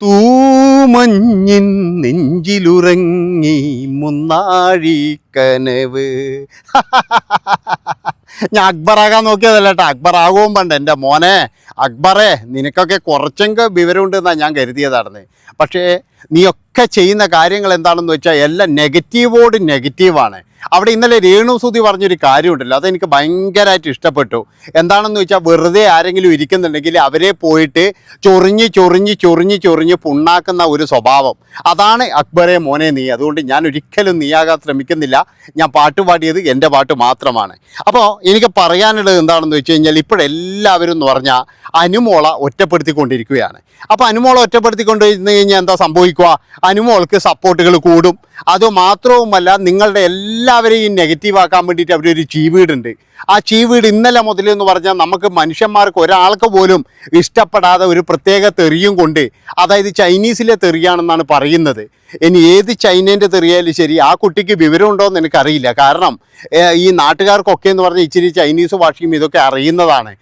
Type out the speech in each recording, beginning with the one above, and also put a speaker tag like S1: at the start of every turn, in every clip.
S1: തൂമഞ്ഞിൻ നെഞ്ചിലുറങ്ങി മുന്നാഴി കനവ്. ഞാൻ അക്ബറാകാൻ നോക്കിയതല്ല കേട്ടോ അക്ബറാകും പണ്ട്. എന്റെ മോനെ അക്ബറേ നിനക്കൊക്കെ കുറച്ചെങ്കിൽ വിവരമുണ്ടെന്നാണ് ഞാൻ കരുതിയതായിരുന്നു പക്ഷേ നീയൊക്കെ ചെയ്യുന്ന കാര്യങ്ങൾ എന്താണെന്ന് വെച്ചാൽ എല്ലാം നെഗറ്റീവോട് നെഗറ്റീവാണ്. അവിടെ ഇന്നലെ രേണു സുധി പറഞ്ഞൊരു കാര്യമുണ്ടല്ലോ അതെനിക്ക് ഭയങ്കരമായിട്ട് ഇഷ്ടപ്പെട്ടു. എന്താണെന്ന് വെച്ചാൽ വെറുതെ ആരെങ്കിലും ഇരിക്കുന്നുണ്ടെങ്കിൽ അവരെ പോയിട്ട് ചൊറിഞ്ഞ് ചൊറിഞ്ഞ് ചൊറിഞ്ഞ് ചൊറിഞ്ഞ് പുണ്ണാക്കുന്ന ഒരു സ്വഭാവം. അതാണ് അക്ബറെ മോനെ നീ അതുകൊണ്ട് ഞാൻ ഒരിക്കലും നീയാകാൻ ശ്രമിക്കുന്നില്ല. ഞാൻ പാട്ട് പാടിയത് എന്റെ പാട്ട് മാത്രമാണ്. അപ്പോൾ എനിക്ക് പറയാനുള്ളത് എന്താണെന്ന് വെച്ച് കഴിഞ്ഞാൽ ഇപ്പോഴെല്ലാവരും എന്ന് പറഞ്ഞാൽ അനുമോള ഒറ്റപ്പെടുത്തിക്കൊണ്ടിരിക്കുകയാണ്. അപ്പോൾ അനുമോള ഒറ്റപ്പെടുത്തിക്കൊണ്ടിരുന്ന് കഴിഞ്ഞാൽ എന്താ സംഭവിക്കുക? അനുമോൾക്ക് സപ്പോർട്ടുകൾ കൂടും. അതുമാത്രവുമല്ല നിങ്ങളുടെ എല്ലാവരെയും നെഗറ്റീവ് ആക്കാൻ വേണ്ടിയിട്ട് അവരൊരു ചീവീടുണ്ട്. ആ ചീവീട് ഇന്നലെ മുതൽ എന്ന് പറഞ്ഞാൽ നമുക്ക് മനുഷ്യന്മാർക്ക് ഒരാൾക്ക് പോലും ഇഷ്ടപ്പെടാതെ ഒരു പ്രത്യേക തെറിയും കൊണ്ട് അതായത് ചൈനീസിലെ തെറിയാണെന്നാണ് പറയുന്നത്. ഇനി ഏത് ചൈനേന്റെ തെറിയായാലും ശരി ആ കുട്ടിക്ക് വിവരമുണ്ടോ എന്ന് എനിക്കറിയില്ല. കാരണം ഈ നാട്ടുകാർക്കൊക്കെ എന്ന് പറഞ്ഞാൽ ഇച്ചിരി ചൈനീസ് ഭാഷയും ഇതൊക്കെ അറിയുന്നതാണ്.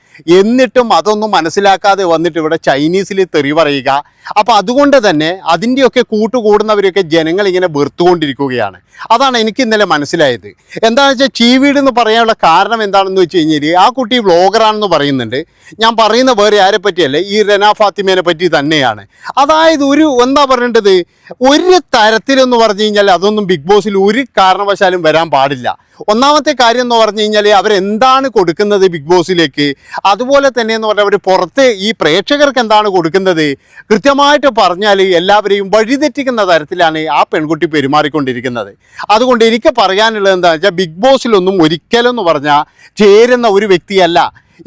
S1: എന്നിട്ടും അതൊന്നും മനസ്സിലാക്കാതെ വന്നിട്ട് ഇവിടെ ചൈനീസിൽ തെറി പറയുക. അപ്പോൾ അതുകൊണ്ട് തന്നെ അതിന്റെയൊക്കെ കൂട്ടുകൂടുന്നവരെയൊക്കെ ജനങ്ങൾ ഇങ്ങനെ വെറുത്തുകൊണ്ടിരിക്കുകയാണ്. അതാണ് എനിക്ക് ഇന്നലെ മനസ്സിലായത്. എന്താണെന്ന് വെച്ചാൽ ചീവീട് എന്ന് പറയാനുള്ള കാരണം എന്താണെന്ന് വെച്ച് കഴിഞ്ഞാൽ ആ കുട്ടി വ്ളോഗറാണെന്ന് പറയുന്നുണ്ട്. ഞാൻ പറയുന്ന വേറെ ആരെ പറ്റിയല്ലേ ഈ റെന ഫാത്തിമേനെ പറ്റി തന്നെയാണ്. അതായത് ഒരു എന്താ പറയേണ്ടത്? ഒരു തരത്തിലെന്ന് പറഞ്ഞു കഴിഞ്ഞാൽ അതൊന്നും ബിഗ് ബോസിൽ ഒരു കാരണവശാലും വരാൻ പാടില്ല. ഒന്നാമത്തെ കാര്യം എന്ന് പറഞ്ഞു കഴിഞ്ഞാൽ അവരെന്താണ് കൊടുക്കുന്നത് ബിഗ് ബോസിലേക്ക് അതുപോലെ തന്നെ എന്ന് പറഞ്ഞാൽ അവർ പുറത്ത് ഈ പ്രേക്ഷകർക്ക് എന്താണ് കൊടുക്കുന്നത്? കൃത്യമായിട്ട് പറഞ്ഞാൽ എല്ലാവരെയും വഴിതെറ്റിക്കുന്ന തരത്തിലാണ് ആ പെൺകുട്ടി പെരുമാറിക്കൊണ്ടിരിക്കുന്നത്. അതുകൊണ്ട് എനിക്ക് പറയാനുള്ളത് എന്താണെന്ന് വെച്ചാൽ ബിഗ് ബോസിലൊന്നും ഒരിക്കലും എന്ന് പറഞ്ഞാൽ ചേരുന്ന ഒരു വ്യക്തിയല്ല.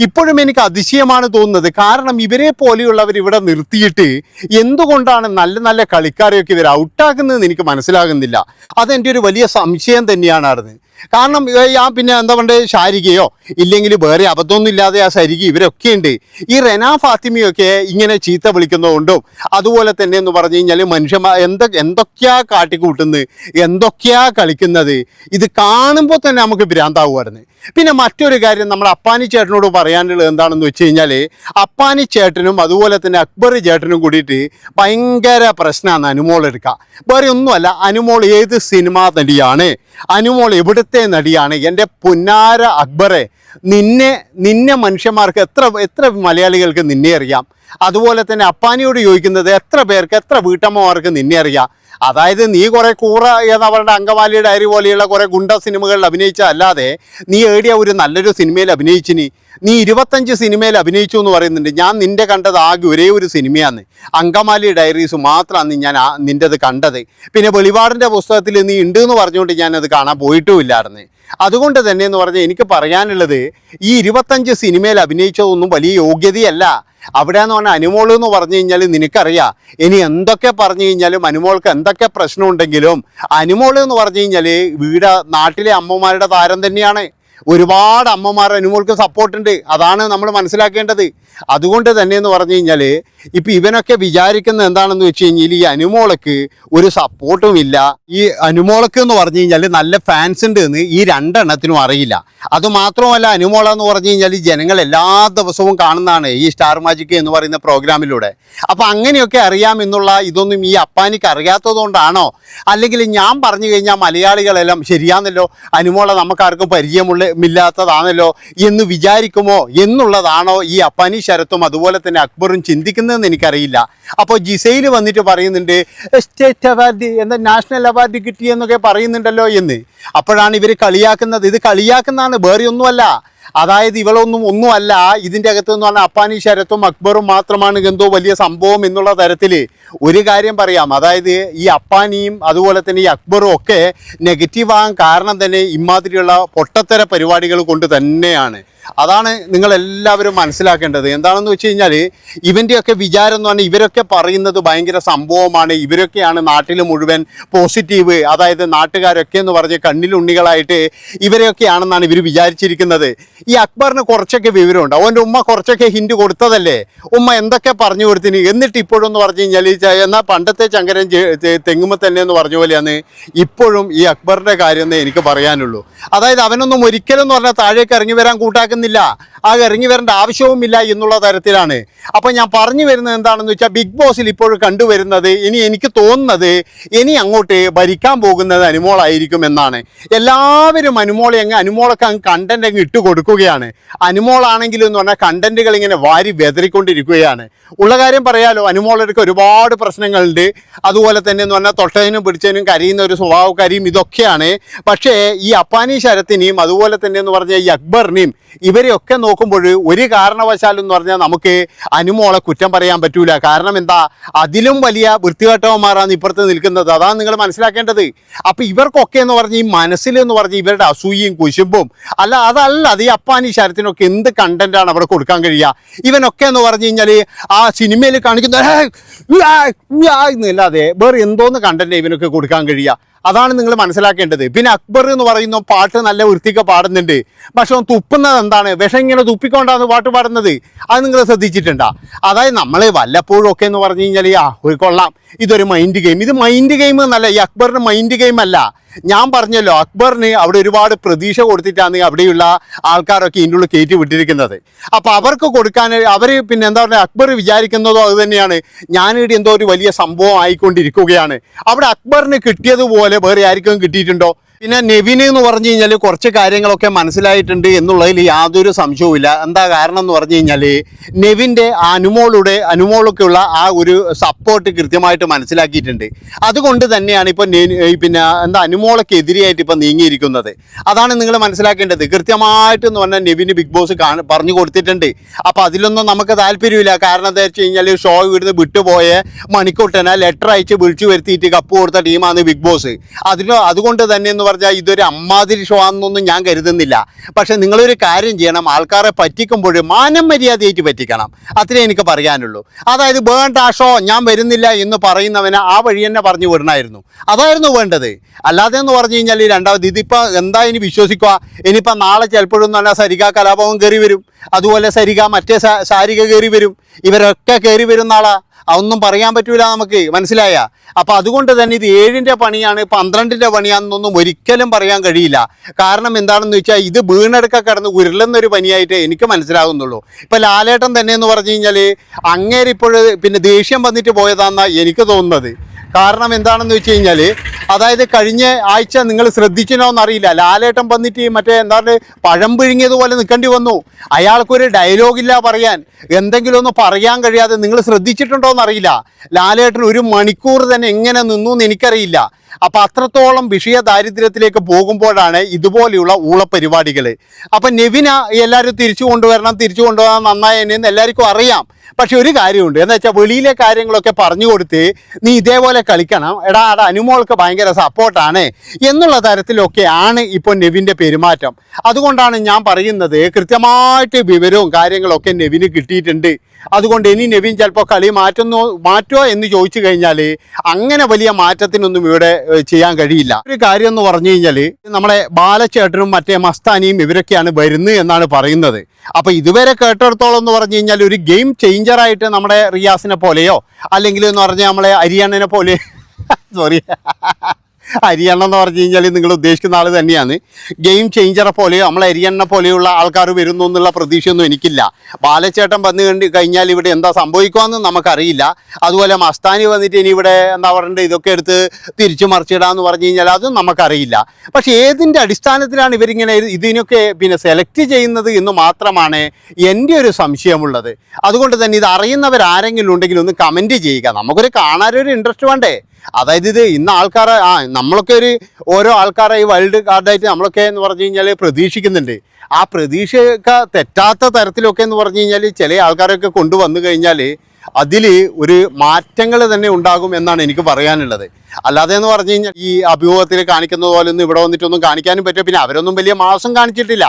S1: ഇപ്പോഴും എനിക്ക് അതിശയമാണ് തോന്നുന്നത്. കാരണം ഇവരെ പോലെയുള്ളവർ ഇവിടെ നിർത്തിയിട്ട് എന്തുകൊണ്ടാണ് നല്ല നല്ല കളിക്കാരെയൊക്കെ ഇവർ ഔട്ടാക്കുന്നതെന്ന് എനിക്ക് മനസ്സിലാകുന്നില്ല. അതെന്റെ ഒരു വലിയ സംശയം തന്നെയാണ് അത് കാരണം ഞാൻ പിന്നെ എന്താ പറയുക ശാരികയോ ഇല്ലെങ്കിൽ വേറെ അബദ്ധമൊന്നും ഇല്ലാതെ ആ ശരിക ഇവരൊക്കെ ഉണ്ട്. ഈ റെന ഫാത്തിമയൊക്കെ ഇങ്ങനെ ചീത്ത വിളിക്കുന്നതുകൊണ്ടും അതുപോലെ തന്നെ എന്ന് പറഞ്ഞു കഴിഞ്ഞാൽ മനുഷ്യന്മാർ എന്ത എന്തൊക്കെയാ കാട്ടിക്കൂട്ടുന്നത് എന്തൊക്കെയാ കളിക്കുന്നത് ഇത് കാണുമ്പോൾ തന്നെ നമുക്ക് ഭ്രാന്താവുമായിരുന്നു പിന്നെ മറ്റൊരു കാര്യം നമ്മൾ അപ്പാനി ചേട്ടനോട് പറയാനുള്ളത് എന്താണെന്ന് വെച്ച് കഴിഞ്ഞാൽ അപ്പാനി ചേട്ടനും അതുപോലെ തന്നെ അക്ബർ ചേട്ടനും കൂടിയിട്ട് ഭയങ്കര പ്രശ്നമാണ് അനുമോൾ എടുക്കുക വേറെ ഒന്നുമല്ല അനുമോൾ ഏത് സിനിമ നടിയാണ് അനുമോൾ എവിടുത്തെ നടിയാണ് എന്റെ പുന്നാര അക്ബറെ. നിന്നെ നിന്നെ മനുഷ്യന്മാർക്ക് എത്ര എത്ര മലയാളികൾക്ക് നിന്നെ അറിയാം. അതുപോലെ തന്നെ അപ്പാനിയോട് ചോദിക്കുന്നത് എത്ര പേർക്ക് എത്ര വീട്ടമ്മമാർക്ക് നിന്നെ അറിയാം. അതായത് നീ കുറെ കൂറ എന്ന് അവരുടെ അങ്കമാലി ഡയറി പോലെയുള്ള കുറെ ഗുണ്ട സിനിമകളിൽ അഭിനയിച്ച അല്ലാതെ നീ ഏടിയ ഒരു നല്ലൊരു സിനിമയിൽ അഭിനയിച്ചിനി നീ ഇരുപത്തഞ്ച് സിനിമയിൽ അഭിനയിച്ചു എന്ന് പറയുന്നുണ്ട്. ഞാൻ നിന്റെ കണ്ടത് ആകെ ഒരേ ഒരു സിനിമയാണ്. അങ്കമാലി ഡയറീസ് മാത്രമാണ് ഞാൻ നിന്റെത് കണ്ടത്. പിന്നെ വെളിപാടിന്റെ പുസ്തകത്തിൽ നീ ഉണ്ട് എന്ന് പറഞ്ഞുകൊണ്ട് ഞാനത് കാണാൻ പോയിട്ടുമില്ലായിരുന്നു. അതുകൊണ്ട് തന്നെ എന്ന് പറഞ്ഞാൽ എനിക്ക് പറയാനുള്ളത് ഈ ഇരുപത്തഞ്ച് സിനിമയിൽ അഭിനയിച്ചതൊന്നും വലിയ യോഗ്യതയല്ല. അവിടെ എന്ന് പറഞ്ഞാൽ അനുമോൾ എന്ന് പറഞ്ഞു കഴിഞ്ഞാൽ നിനക്കറിയാം. ഇനി എന്തൊക്കെ പറഞ്ഞു കഴിഞ്ഞാലും അനുമോൾക്ക് എന്തൊക്കെ പ്രശ്നമുണ്ടെങ്കിലും അനുമോൾ എന്ന് പറഞ്ഞു കഴിഞ്ഞാൽ വീട് നാട്ടിലെ അമ്മമാരുടെ താരം തന്നെയാണ്. ഒരുപാട് അമ്മമാർ അനുമോൾക്ക് സപ്പോർട്ടുണ്ട് അതാണ് നമ്മൾ മനസ്സിലാക്കേണ്ടത്. അതുകൊണ്ട് തന്നെ എന്ന് പറഞ്ഞു കഴിഞ്ഞാൽ ഇപ്പം ഇവനൊക്കെ വിചാരിക്കുന്നത് എന്താണെന്ന് വെച്ച് കഴിഞ്ഞാൽ ഈ അനുമോളക്ക് ഒരു സപ്പോർട്ടും ഇല്ല. ഈ അനുമോളക്ക് എന്ന് പറഞ്ഞു കഴിഞ്ഞാൽ നല്ല ഫാൻസ് ഉണ്ട് എന്ന് ഈ രണ്ടെണ്ണത്തിനും അറിയില്ല. അതുമാത്രമല്ല അനുമോള എന്ന് പറഞ്ഞു കഴിഞ്ഞാൽ ജനങ്ങൾ എല്ലാ ദിവസവും കാണുന്നതാണ് ഈ സ്റ്റാർ മാജിക് എന്ന് പറയുന്ന പ്രോഗ്രാമിലൂടെ അപ്പം അങ്ങനെയൊക്കെ അറിയാമെന്നുള്ള ഇതൊന്നും ഈ അപ്പാനിക്ക് അറിയാത്തതുകൊണ്ടാണോ അല്ലെങ്കിൽ ഞാൻ പറഞ്ഞു കഴിഞ്ഞാൽ മലയാളികളെല്ലാം ശരിയാണല്ലോ അനുമോള നമുക്കാർക്കും പരിചയമുള്ള ഇല്ലാത്തതാണല്ലോ എന്ന് വിചാരിക്കുമോ എന്നുള്ളതാണോ ഈ അപ്പാനി ശരത്തും അതുപോലെ തന്നെ അക്ബറും ചിന്തിക്കുന്നതെന്ന് എനിക്കറിയില്ല. അപ്പോൾ ജിസയിൽ വന്നിട്ട് പറയുന്നുണ്ട് സ്റ്റേറ്റ് അവാർഡ് എന്താ നാഷണൽ അവാർഡ് കിട്ടിയെന്നൊക്കെ പറയുന്നുണ്ടല്ലോ എന്ന്. അപ്പോഴാണ് ഇവർ കളിയാക്കുന്നത്. ഇത് കളിയാക്കുന്നതാണ് വേറെ ഒന്നുമല്ല അതായത് ഇവളൊന്നും ഒന്നുമല്ല. ഇതിന്റെ അകത്ത് എന്ന് പറഞ്ഞാൽ അപ്പാനി ശരത്തും അക്ബറും മാത്രമാണ് എന്തോ വലിയ സംഭവം എന്നുള്ള തരത്തിൽ ഒരു കാര്യം പറയാം. അതായത് ഈ അപ്പാനിയും അതുപോലെ തന്നെ ഈ അക്ബറും ഒക്കെ നെഗറ്റീവ് ആകാൻ കാരണം തന്നെ ഇമാതിരിയുള്ള പൊട്ടത്തര പരിപാടികൾ കൊണ്ട് തന്നെയാണ്. അതാണ് നിങ്ങൾ എല്ലാവരും മനസ്സിലാക്കേണ്ടത്. എന്താണെന്ന് വെച്ച് കഴിഞ്ഞാൽ ഇവന്റെയൊക്കെ വിചാരം എന്ന് പറഞ്ഞാൽ ഇവരൊക്കെ പറയുന്നത് ഭയങ്കര സംഭവമാണ്. ഇവരൊക്കെയാണ് നാട്ടിൽ മുഴുവൻ പോസിറ്റീവ് അതായത് നാട്ടുകാരൊക്കെ എന്ന് പറഞ്ഞ് കണ്ണിലുണ്ണികളായിട്ട് ഇവരെയൊക്കെയാണെന്നാണ് ഇവർ വിചാരിച്ചിരിക്കുന്നത്. ഈ അക്ബറിന് കുറച്ചൊക്കെ വിവരമുണ്ട്. അവന്റെ ഉമ്മ കുറച്ചൊക്കെ ഹിൻഡ് കൊടുത്തതല്ലേ? ഉമ്മ എന്തൊക്കെ പറഞ്ഞു കൊടുത്തിന്? എന്നിട്ട് ഇപ്പോഴും എന്ന് പറഞ്ഞു കഴിഞ്ഞാൽ എന്നാൽ പണ്ടത്തെ ചങ്കരൻ തെങ്ങുമ്പോൾ തന്നെ എന്ന് പറഞ്ഞ പോലെയാണ് ഇപ്പോഴും ഈ അക്ബറിന്റെ കാര്യം എന്നേ എനിക്ക് പറയാനുള്ളൂ. അതായത് അവനൊന്നും ഒരിക്കലും എന്ന് പറഞ്ഞാൽ താഴേക്ക് ഇറങ്ങി വരാൻ കൂട്ടാക്കുന്നില്ല. ആ ഇറങ്ങി വരേണ്ട ആവശ്യവുമില്ല എന്നുള്ള തരത്തിലാണ്. അപ്പോൾ ഞാൻ പറഞ്ഞു വരുന്നത് എന്താണെന്ന് വെച്ചാൽ ബിഗ് ബോസിൽ ഇപ്പോൾ കണ്ടുവരുന്നത് ഇനി എനിക്ക് തോന്നുന്നത് ഇനി അങ്ങോട്ട് ഭരിക്കാൻ പോകുന്നത് അനുമോളായിരിക്കും എന്നാണ്. എല്ലാവരും അനുമോളെ അങ്ങ് അനുമോളൊക്കെ അങ്ങ് കണ്ടന്റ് അങ്ങ് ഇട്ട് കൊടുക്കുകയാണ് അനുമോളാണെങ്കിലും എന്ന് പറഞ്ഞാൽ കണ്ടന്റുകൾ ഇങ്ങനെ വാരി വെതറിക്കൊണ്ടിരിക്കുകയാണ്. ഉള്ള കാര്യം പറയാലോ അനുമോളെടുക്ക് ഒരുപാട് പ്രശ്നങ്ങളുണ്ട്. അതുപോലെ തന്നെ എന്ന് പറഞ്ഞാൽ തൊട്ടതിനും പിടിച്ചതിനും കരയുന്ന ഒരു സ്വഭാവക്കാരിയും ഇതൊക്കെയാണ്. പക്ഷേ ഈ അപ്പാനി ശരത്തിനെയും അതുപോലെ തന്നെ എന്ന് പറഞ്ഞാൽ ഈ അക്ബറിനെയും ഇവരെയൊക്കെ നോക്കുമ്പോൾ ഒരു കാരണവശാലും എന്ന് പറഞ്ഞാൽ നമുക്ക് അനുമോളെ കുറ്റം പറയാൻ പറ്റൂല. കാരണം എന്താ? അതിലും വലിയ വൃത്തികെട്ടവന്മാരാണ് ഇപ്പുറത്ത് നിൽക്കുന്നത്. അതാണ് നിങ്ങൾ മനസ്സിലാക്കേണ്ടത്. അപ്പം ഇവർക്കൊക്കെ എന്ന് പറഞ്ഞാൽ ഈ മനസ്സിൽ എന്ന് പറഞ്ഞാൽ ഇവരുടെ അസൂയയും കുശുമ്പും അല്ല അതല്ല അത് ഈ അപ്പാനി ശരത്തിനൊക്കെ എന്ത് കണ്ടന്റാണ് അവിടെ കൊടുക്കാൻ കഴിയുക? ഇവനൊക്കെ എന്ന് പറഞ്ഞു കഴിഞ്ഞാൽ ആ സിനിമയിൽ കാണിക്കുന്ന എന്നല്ലാതെ വേറെ എന്തോന്ന് കണ്ടന്റ് ഇവനൊക്കെ കൊടുക്കാൻ കഴിയുക? അതാണ് നിങ്ങൾ മനസ്സിലാക്കേണ്ടത്. പിന്നെ അക്ബർ എന്ന് പറയുന്ന പാട്ട് നല്ല വൃത്തിക്ക് പാടുന്നുണ്ട്. പക്ഷെ അവൻ തുപ്പുന്നത് എന്താണ്? വിഷം ഇങ്ങനെ തുപ്പിക്കൊണ്ടാണ് പാട്ട് പാടുന്നത്. അത് നിങ്ങൾ ശ്രദ്ധിച്ചിട്ടുണ്ടോ. അതായത് നമ്മൾ വല്ലപ്പോഴും ഒക്കെ എന്ന് പറഞ്ഞു കഴിഞ്ഞാൽ ആ ഒരു കൊള്ളാം. ഇതൊരു മൈൻഡ് ഗെയിം ഇത് മൈൻഡ് ഗെയിം എന്നല്ല ഈ അക്ബറിന് മൈൻഡ് ഗെയിം അല്ല. ഞാൻ പറഞ്ഞല്ലോ അക്ബറിന് അവിടെ ഒരുപാട് പ്രതീക്ഷ കൊടുത്തിട്ടാണ് അവിടെയുള്ള ആൾക്കാരൊക്കെ ഇതിന്റെ ഉള്ളിൽ കയറ്റി വിട്ടിരിക്കുന്നത്. അപ്പോൾ അവർക്ക് കൊടുക്കാൻ അവർ പിന്നെ എന്താ പറയുക അക്ബർ വിചാരിക്കുന്നതോ അത് തന്നെയാണ്. ഞാനിവിടെ എന്തോ ഒരു വലിയ സംഭവം ആയിക്കൊണ്ടിരിക്കുകയാണ്. അവിടെ അക്ബറിന് കിട്ടിയതുപോലെ വേറെ ആർക്കും കിട്ടിയിട്ടുണ്ടോ? പിന്നെ നെവിന് എന്ന് പറഞ്ഞു കഴിഞ്ഞാൽ കുറച്ച് കാര്യങ്ങളൊക്കെ മനസ്സിലായിട്ടുണ്ട് എന്നുള്ളതിൽ യാതൊരു സംശയവുമില്ല. എന്താ കാരണം എന്ന് പറഞ്ഞു കഴിഞ്ഞാൽ നെവിന്റെ അനുമോളുടെ അനുമോളൊക്കെയുള്ള ആ ഒരു സപ്പോർട്ട് കൃത്യമായിട്ട് മനസ്സിലാക്കിയിട്ടുണ്ട്. അതുകൊണ്ട് തന്നെയാണ് ഇപ്പോൾ പിന്നെ എന്താ അനുമോളൊക്കെ എതിരെയായിട്ട് ഇപ്പോൾ നീങ്ങിയിരിക്കുന്നത്. അതാണ് നിങ്ങൾ മനസ്സിലാക്കേണ്ടത്. കൃത്യമായിട്ട് എന്ന് പറഞ്ഞാൽ നെവിന് ബിഗ് ബോസ് പറഞ്ഞു കൊടുത്തിട്ടുണ്ട്. അപ്പോൾ അതിലൊന്നും നമുക്ക് താല്പര്യമില്ല. കാരണം എന്താ വെച്ച് കഴിഞ്ഞാൽ ഷോ ഇവിടുന്ന് വിട്ടുപോയ മണിക്കൂട്ടനെ ലെറ്റർ അയച്ച് വിളിച്ചു വരുത്തിയിട്ട് കപ്പ് കൊടുത്ത ടീമാണ് ബിഗ് ബോസ്. അതിന് അതുകൊണ്ട് തന്നെ എന്ന് പറഞ്ഞാൽ ഇതൊരു അമ്മാതിരി ഷോ ആണെന്നൊന്നും ഞാൻ കരുതുന്നില്ല. പക്ഷെ നിങ്ങളൊരു കാര്യം ചെയ്യണം. ആൾക്കാരെ പറ്റിക്കുമ്പോൾ മാനം മര്യാദയായിട്ട് പറ്റിക്കണം. അത്രേ എനിക്ക് പറയാനുള്ളൂ. അതായത് വേണ്ട ആ ഷോ ഞാൻ വരുന്നില്ല എന്ന് പറയുന്നവനെ ആ വഴി തന്നെ പറഞ്ഞു വിടണമായിരുന്നു അതായിരുന്നു വേണ്ടത്. അല്ലാതെ എന്ന് പറഞ്ഞു കഴിഞ്ഞാൽ ഈ രണ്ടാമത് ഇതിപ്പോൾ എന്താ ഇനി വിശ്വസിക്കുക? ഇനിയിപ്പോൾ നാളെ ചിലപ്പോഴും നല്ല സരിക കലാപവും കയറി വരും. അതുപോലെ സരിക മറ്റേ സാരിക കയറി വരും. ഇവരൊക്കെ കയറി വരുന്ന ആളാ. അതൊന്നും പറയാൻ പറ്റൂല നമുക്ക്. മനസ്സിലായ? അപ്പോൾ അതുകൊണ്ട് തന്നെ ഇത് ഏഴിന്റെ പണിയാണ് പന്ത്രണ്ടിന്റെ പണിയാണെന്നൊന്നും ഒരിക്കലും പറയാൻ കഴിയില്ല. കാരണം എന്താണെന്ന് വെച്ചാൽ ഇത് വീണെടുക്ക കിടന്ന് ഉരുളുന്നൊരു പനിയായിട്ട് എനിക്ക് മനസ്സിലാകുന്നുള്ളൂ. ഇപ്പം ലാലേട്ടൻ തന്നെ എന്ന് പറഞ്ഞു കഴിഞ്ഞാൽ അങ്ങേരിപ്പോൾ പിന്നെ ദേഷ്യം വന്നിട്ട് പോയതാണെന്നാണ് എനിക്ക് തോന്നുന്നത്. കാരണം എന്താണെന്ന് വെച്ച് കഴിഞ്ഞാൽ അതായത് കഴിഞ്ഞ ആഴ്ച നിങ്ങൾ ശ്രദ്ധിക്കണോ എന്നറിയില്ല ലാലേട്ടൻ വന്നിട്ട് മറ്റേ എന്താ പറയുക പഴം പിഴുങ്ങിയതുപോലെ നിൽക്കേണ്ടി വന്നു. അയാൾക്കൊരു ഡയലോഗില്ല പറയാൻ. എന്തെങ്കിലും ഒന്ന് പറയാൻ കഴിയാതെ നിങ്ങൾ ശ്രദ്ധിച്ചിട്ടുണ്ടോ എന്നറിയില്ല ലാലേട്ടൻ ഒരു മണിക്കൂർ തന്നെ എങ്ങനെ നിന്നു എന്ന് എനിക്കറിയില്ല. അപ്പം അത്രത്തോളം വിഷയ ദാരിദ്ര്യത്തിലേക്ക് പോകുമ്പോഴാണ് ഇതുപോലെയുള്ള ഊളപ്പരിപാടികൾ അപ്പം നെവിന എല്ലാവരും തിരിച്ചു കൊണ്ടുവരണം തിരിച്ചു കൊണ്ടുപോകാൻ നന്നായെന്ന് എല്ലാവർക്കും അറിയാം. പക്ഷെ ഒരു കാര്യമുണ്ട് എന്ന് വെച്ചാൽ വെളിയിലെ കാര്യങ്ങളൊക്കെ പറഞ്ഞു കൊടുത്ത് നീ ഇതേപോലെ കളിക്കണം. എടാ അട അനുമോൾക്ക് ഭയങ്കര സപ്പോർട്ടാണ് എന്നുള്ള തരത്തിലൊക്കെയാണ് ഇപ്പോൾ നെവിന്റെ പെരുമാറ്റം. അതുകൊണ്ടാണ് ഞാൻ പറയുന്നത് കൃത്യമായിട്ട് വിവരവും കാര്യങ്ങളൊക്കെ നെവിന് കിട്ടിയിട്ടുണ്ട്. അതുകൊണ്ട് ഇനി നവീൻ ചിലപ്പോൾ കളി മാറ്റുന്നു മാറ്റോ എന്ന് ചോദിച്ചു കഴിഞ്ഞാൽ അങ്ങനെ വലിയ മാറ്റത്തിനൊന്നും ഇവിടെ ചെയ്യാൻ കഴിയില്ല. ഒരു കാര്യം എന്ന് പറഞ്ഞു കഴിഞ്ഞാൽ നമ്മളെ ബാലച്ചേട്ടനും മറ്റേ മസ്താനിയും ഇവരൊക്കെയാണ് വരുന്നത് എന്നാണ് പറയുന്നത്. അപ്പോൾ ഇതുവരെ കേട്ടിടത്തോളം എന്ന് പറഞ്ഞു കഴിഞ്ഞാൽ ഒരു ഗെയിം ചേഞ്ചറായിട്ട് നമ്മുടെ റിയാസിനെ പോലെയോ അല്ലെങ്കിൽ എന്ന് പറഞ്ഞാൽ നമ്മളെ അരിയണ്ണനെ പോലെ സോറി. അരിയണ്ണ എന്ന് പറഞ്ഞു കഴിഞ്ഞാൽ നിങ്ങൾ ഉദ്ദേശിക്കുന്ന ആൾ തന്നെയാണ്. ഗെയിം ചേഞ്ചറെ പോലെയോ നമ്മൾ അരിയണ്ണ പോലെയുള്ള ആൾക്കാർ വരുന്നു എന്നുള്ള പ്രതീക്ഷയൊന്നും എനിക്കില്ല. ബാലച്ചേട്ടൻ വന്നു കണ്ട് കഴിഞ്ഞാൽ ഇവിടെ എന്താ സംഭവിക്കുമെന്ന് നമുക്കറിയില്ല. അതുപോലെ മസ്താനി വന്നിട്ട് ഇനി ഇവിടെ എന്താ പറയണ്ടത് ഇതൊക്കെ എടുത്ത് തിരിച്ചു മറിച്ചിടാന്ന് പറഞ്ഞു കഴിഞ്ഞാൽ അതും നമുക്കറിയില്ല. പക്ഷേ ഏതിന്റെ അടിസ്ഥാനത്തിലാണ് ഇവരിങ്ങനെ ഇതിനൊക്കെ പിന്നെ സെലക്ട് ചെയ്യുന്നത് എന്ന് മാത്രമാണ് എന്റെ ഒരു സംശയമുള്ളത്. അതുകൊണ്ട് തന്നെ ഇത് അറിയുന്നവരാരെങ്കിലും ഉണ്ടെങ്കിൽ ഒന്ന് കമന്റ് ചെയ്യുക. നമുക്കൊരു കാണാനൊരു ഇൻട്രസ്റ്റ് വേണ്ടേ? അതായത് ഇത് ഇന്ന് ആൾക്കാരെ ആ നമ്മളൊക്കെ ഒരു ഓരോ ആൾക്കാരെ ഈ വൈൽഡ് കാർഡായിട്ട് നമ്മളൊക്കെ എന്ന് പറഞ്ഞു കഴിഞ്ഞാൽ പ്രതീക്ഷിക്കുന്നുണ്ട്. ആ പ്രതീക്ഷയൊക്കെ തെറ്റാത്ത തരത്തിലൊക്കെ എന്ന് പറഞ്ഞു കഴിഞ്ഞാൽ ചില ആൾക്കാരൊക്കെ കൊണ്ടുവന്നു കഴിഞ്ഞാൽ അതിൽ ഒരു മാറ്റങ്ങൾ തന്നെ ഉണ്ടാകും എന്നാണ് എനിക്ക് പറയാനുള്ളത്. അല്ലാതെ എന്ന് പറഞ്ഞു കഴിഞ്ഞാൽ ഈ അഭിമുഖത്തിൽ കാണിക്കുന്നത് പോലെ ഒന്നും ഇവിടെ വന്നിട്ടൊന്നും കാണിക്കാനും പറ്റും പിന്നെ അവരൊന്നും വലിയ മാസം കാണിച്ചിട്ടില്ല.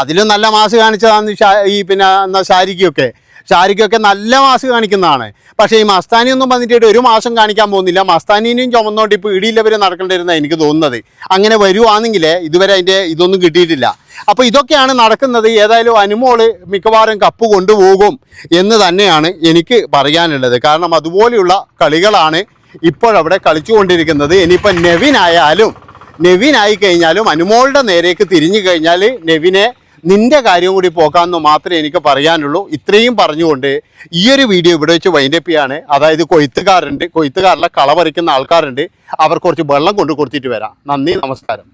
S1: അതിലും നല്ല മാസം കാണിച്ചതാണ് ഈ പിന്നെ എന്നാ ശാരിക്കൊക്കെ ഷാരിക്കൊക്കെ നല്ല മാസ് കാണിക്കുന്നതാണ്. പക്ഷേ ഈ മസ്താനി ഒന്നും വന്നിട്ട് ഒരു മാസം കാണിക്കാൻ പോകുന്നില്ല. മസ്താനിനെയും ചുമന്നോണ്ട് ഇപ്പോൾ ഇടിയില്ലവരെ നടക്കേണ്ടിരുന്ന എനിക്ക് തോന്നുന്നത്. അങ്ങനെ വരുവാണെങ്കിൽ ഇതുവരെ അതിന്റെ ഇതൊന്നും കിട്ടിയിട്ടില്ല. അപ്പോൾ ഇതൊക്കെയാണ് നടക്കുന്നത്. ഏതായാലും അനുമോൾ മിക്കവാറും കപ്പ് കൊണ്ടുപോകും എന്ന് തന്നെയാണ് എനിക്ക് പറയാനുള്ളത്. കാരണം അതുപോലെയുള്ള കളികളാണ് ഇപ്പോഴവിടെ കളിച്ചുകൊണ്ടിരിക്കുന്നത്. ഇനിയിപ്പോൾ നെവിനായാലും നെവിനായി കഴിഞ്ഞാലും അനുമോളുടെ നേരേക്ക് തിരിഞ്ഞു കഴിഞ്ഞാൽ നെവിനെ നിന്റെ കാര്യം കൂടി പോക്കാമെന്ന് മാത്രമേ എനിക്ക് പറയാനുള്ളൂ. ഇത്രയും പറഞ്ഞുകൊണ്ട് ഈ ഒരു വീഡിയോ ഇവിടെ വെച്ച് വൈൻഡപ്പ് ചെയ്യാണ്. അതായത് കൊയ്ത്തുകാരുണ്ട്. കൊയ്ത്തുകാരിലെ കള പറിക്കുന്ന ആൾക്കാരുണ്ട്. അവർ കുറച്ച് വെള്ളം കൊണ്ട് കൊടുത്തിട്ട് വരാം. നന്ദി നമസ്കാരം.